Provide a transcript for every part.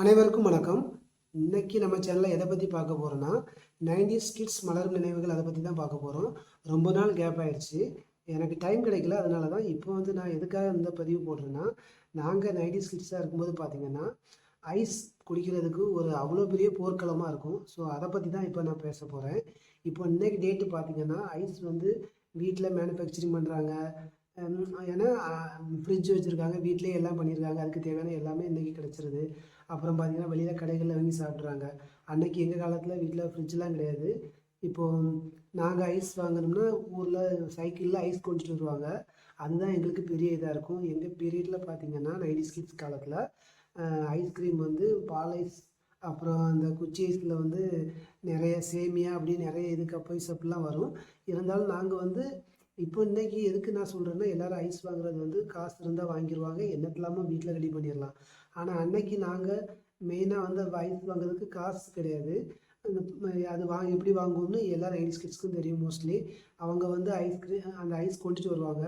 அனைவருக்கும் வணக்கம். இன்னைக்கு நம்ம சேனலில் எதை பற்றி பார்க்க போகிறோன்னா நைன்டிஸ் கிட்ஸ் மலரும் நினைவுகள் அதை பற்றி தான் பார்க்க போகிறோம் ரொம்ப நாள் கேப் ஆயிடுச்சு. எனக்கு டைம் கிடைக்கல அதனால தான் இப்போ வந்து நான் எதுக்காக இந்த பதிவு போடுறேன்னா நாங்கள் நைன்டிஸ் கிட்ஸாக இருக்கும்போது பார்த்தீங்கன்னா ஐஸ் குடிக்கிறதுக்கு ஒரு அவ்வளோ பெரிய போர்க்களமாக இருக்கும். ஸோ அதை பற்றி தான் இப்போ நான் பேச போகிறேன் இப்போ இன்றைக்கி டேட்டு பார்த்தீங்கன்னா ஐஸ் வந்து வீட்டில் மேனுஃபேக்சரிங் பண்ணுறாங்க ஏன்னா ஃப்ரிட்ஜ் வச்சுருக்காங்க வீட்டிலேயே எல்லாம் பண்ணியிருக்காங்க அதுக்கு தேவையான எல்லாமே இன்றைக்கி கிடச்சிருது. அப்புறம் பார்த்திங்கன்னா வெளியில் கடைகளில் வாங்கி சாப்பிட்றாங்க. அன்னைக்கு எங்கள் காலத்தில் வீட்டில் ஃப்ரிட்ஜ்லாம் கிடையாது. இப்போது நாங்கள் ஐஸ் வாங்கணும்னா ஊரில் சைக்கிளில் ஐஸ் கொண்டுட்டு வருவாங்க. அதுதான் எங்களுக்கு பெரிய இதாக இருக்கும். எங்கள் பீரியடில் பார்த்திங்கன்னா நைன்டி கிட்ஸ் காலத்தில் ஐஸ்கிரீம் வந்து பால் ஐஸ் அப்புறம் அந்த குச்சி ஐஸில் வந்து நிறைய சேமியா அப்படி நிறைய இது கப் ஐஸ் அப்படிலாம் வரும். இருந்தாலும் நாங்கள் வந்து இப்போ இன்னைக்கு எதுக்கு நான் சொல்கிறேன்னா எல்லாரும் ஐஸ் வாங்குறது வந்து காசு இருந்தால் வாங்கிடுவாங்க என்னத்தலாமோ வீட்டில் ரெடி பண்ணிடலாம். ஆனால் அன்னைக்கு நாங்கள் மெயினாக வந்து ஐஸ் வாங்குறதுக்கு காசு கிடையாது. அந்த அது வாங்க எப்படி வாங்குவோம்னு எல்லா ஐஸ் கிட்ஸ்க்கும் தெரியும் மோஸ்ட்லி அவங்க வந்து ஐஸ்கிரீம் அந்த ஐஸ் கொண்டுட்டு வருவாங்க.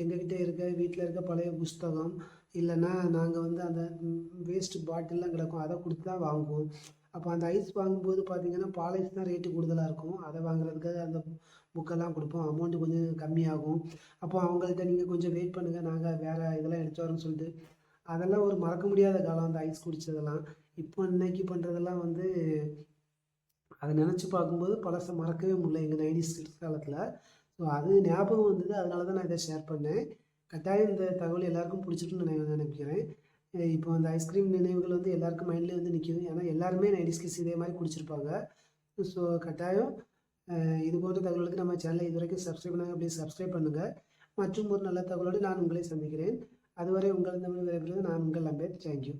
எங்ககிட்ட இருக்க வீட்டில் இருக்க பழைய புஸ்தகம் இல்லைன்னா நாங்கள் வந்து அந்த வேஸ்ட் பாட்டில்லாம் கிடக்கும் அதை கொடுத்து தான் வாங்குவோம். அப்போ அந்த ஐஸ் வாங்கும்போது பார்த்தீங்கன்னா பால் ஐஸ் தான் ரேட்டு கூடுதலாக இருக்கும். அதை வாங்குறதுக்காக அந்த புக்கெல்லாம் கொடுப்போம். அமௌண்ட்டு கொஞ்சம் கம்மியாகும். அப்போ அவங்கள்ட்ட நீங்கள் கொஞ்சம் வெயிட் பண்ணுங்கள் நாங்கள் வேறு இதெல்லாம் எடுத்து வரோம்னு சொல்லிட்டு அதெல்லாம் ஒரு மறக்க முடியாத காலம் அந்த ஐஸ் குடித்ததெல்லாம் இப்போ இன்னைக்கு பண்ணுறதெல்லாம் வந்து அதை நினச்சி பார்க்கும்போது பழசை மறக்கவே முடியல எங்கள் நைன்டிஸ் கிட்ஸ் காலத்தில் ஸோ அது ஞாபகம் வந்தது. அதனால தான் நான் இதை ஷேர் பண்ணேன். கட்டாயம் இந்த தகவல் எல்லாருக்கும் பிடிச்சிட்டுன்னு நான் நினைக்கிறேன். இப்போ அந்த ஐஸ்கிரீம் நினைவுகள் வந்து எல்லாருக்கும் மைண்ட்லேயே வந்து நிற்கிது ஏன்னா எல்லாருமே நைன்டிஸ் கிட்ஸ் இதே மாதிரி குடிச்சிருப்பாங்க. ஸோ கட்டாயம் இது போன்ற தகவலுக்கு நம்ம சேனலை இது வரைக்கும் சப்ஸ்கிரைப் பண்ணாங்க அப்படியே சப்ஸ்கிரைப் பண்ணுங்கள் மற்றும் ஒரு நல்ல தகவலோடு நான் உங்களை சந்திக்கிறேன். அதுவரை உங்கள் தமிழ் விரைவில் நான் உங்கள் அம்பேத் தேங்க்யூ